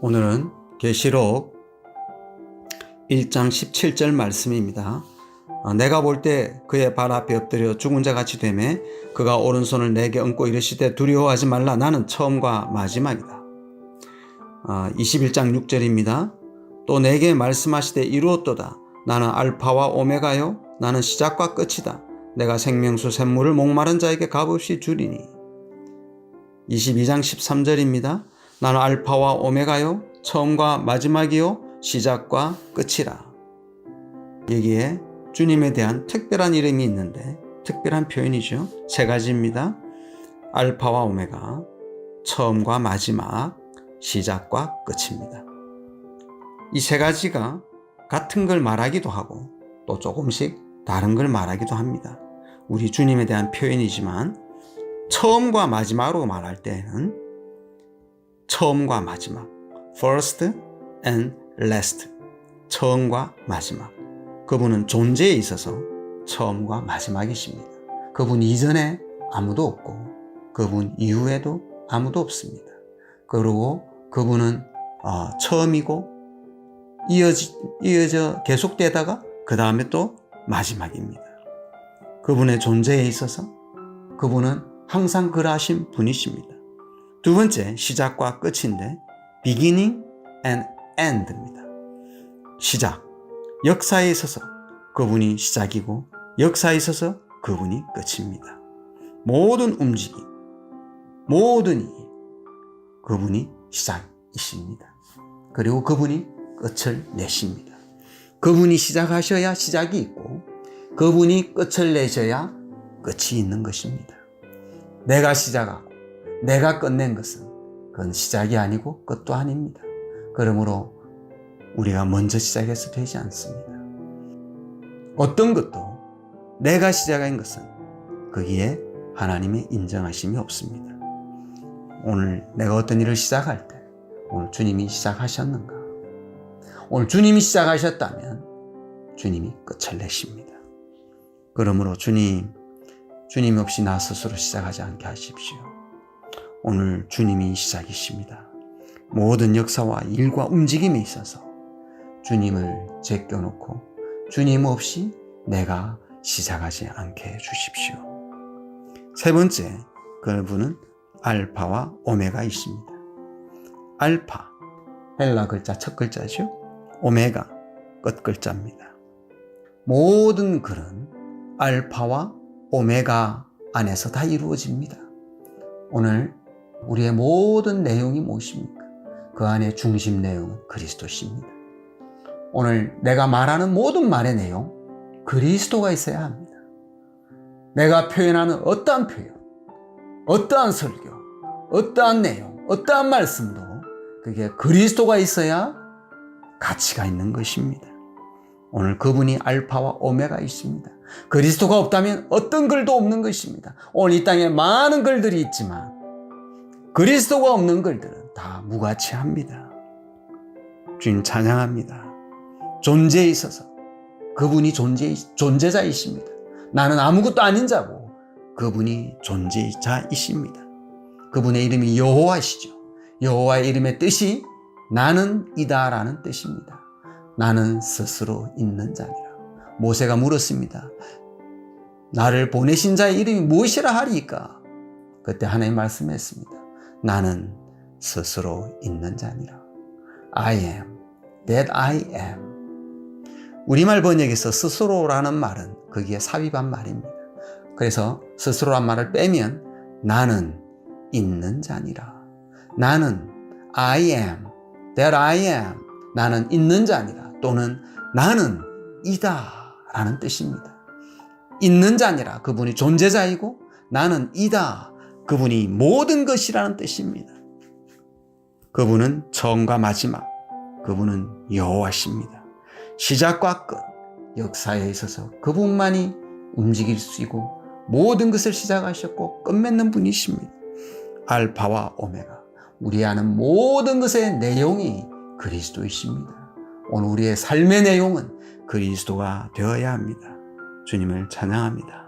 오늘은 계시록 1장 17절 말씀입니다. 어, 내가 볼 때 그의 발 앞에 엎드려 죽은 자 같이 되매 그가 오른손을 내게 얹고 이르시되 두려워하지 말라 나는 처음과 마지막이다. 21장 6절입니다. 또 내게 말씀하시되 이루었도다. 나는 알파와 오메가요 나는 시작과 끝이다. 내가 생명수 샘물을 목마른 자에게 값없이 주리니. 22장 13절입니다. 나는 알파와 오메가요 처음과 마지막이요 시작과 끝이라. 여기에 주님에 대한 특별한 이름이 있는데 특별한 표현이죠. 세 가지입니다. 알파와 오메가, 처음과 마지막, 시작과 끝입니다. 이 세 가지가 같은 걸 말하기도 하고 또 조금씩 다른 걸 말하기도 합니다. 우리 주님에 대한 표현이지만 처음과 마지막으로 말할 때는 처음과 마지막, first and last, 처음과 마지막. 그분은 존재에 있어서 처음과 마지막이십니다. 그분 이전에 아무도 없고 그분 이후에도 아무도 없습니다. 그리고 그분은 어, 처음이고 이어지, 이어져 계속되다가 그 다음에 또 마지막입니다. 그분의 존재에 있어서 그분은 항상 그러하신 분이십니다. 두 번째 시작과 끝인데 beginning and end입니다. 시작 역사에 있어서 그분이 시작이고 역사에 있어서 그분이 끝입니다. 모든 움직임 모든 이 그분이 시작이십니다. 그리고 그분이 끝을 내십니다. 그분이 시작하셔야 시작이 있고 그분이 끝을 내셔야 끝이 있는 것입니다. 내가 시작하고 내가 끝낸 것은 그건 시작이 아니고 끝도 아닙니다. 그러므로 우리가 먼저 시작해서 되지 않습니다. 어떤 것도 내가 시작한 것은 거기에 하나님의 인정하심이 없습니다. 오늘 내가 어떤 일을 시작할 때 오늘 주님이 시작하셨는가? 오늘 주님이 시작하셨다면 주님이 끝을 내십니다. 그러므로 주님, 주님 없이 나 스스로 시작하지 않게 하십시오. 오늘 주님이 시작이십니다. 모든 역사와 일과 움직임에 있어서 주님을 제껴놓고 주님 없이 내가 시작하지 않게 해주십시오. 세 번째, 그분은 알파와 오메가이십니다. 알파, 헬라 글자 첫 글자죠. 오메가, 끝 글자입니다. 모든 글은 알파와 오메가 안에서 다 이루어집니다. 오늘 우리의 모든 내용이 무엇입니까? 그 안에 중심 내용은 그리스도십니다. 오늘 내가 말하는 모든 말의 내용, 그리스도가 있어야 합니다. 내가 표현하는 어떠한 표현, 어떠한 설교, 어떠한 내용, 어떠한 말씀도 그게 그리스도가 있어야 가치가 있는 것입니다. 오늘 그분이 알파와 오메가이십니다. 그리스도가 없다면 어떤 글도 없는 것입니다. 오늘 이 땅에 많은 글들이 있지만 그리스도가 없는 글들은 다 무가치합니다. 주님 찬양합니다. 존재에 있어서 그분이 존재, 존재자이십니다. 나는 아무것도 아닌 자고 그분이 존재자이십니다. 그분의 이름이 여호와시죠. 여호와의 이름의 뜻이 나는 이다라는 뜻입니다. 나는 스스로 있는 자니라. 모세가 물었습니다. 나를 보내신 자의 이름이 무엇이라 하리까? 그때 하나님 말씀했습니다. 나는 스스로 있는 자니라. I am that I am. 우리말 번역에서 스스로라는 말은 거기에 삽입한 말입니다. 그래서 스스로란 말을 빼면 나는 있는 자니라. 나는 I am that I am. 나는 있는 자니라. 또는 나는 이다 라는 뜻입니다. 있는 자니라 그분이 존재자이고 나는 이다 그분이 모든 것이라는 뜻입니다. 그분은 처음과 마지막 그분은 여호와십니다. 시작과 끝 역사에 있어서 그분만이 움직일 수 있고 모든 것을 시작하셨고 끝맺는 분이십니다. 알파와 오메가 우리 아는 모든 것의 내용이 그리스도이십니다. 오늘 우리의 삶의 내용은 그리스도가 되어야 합니다. 주님을 찬양합니다.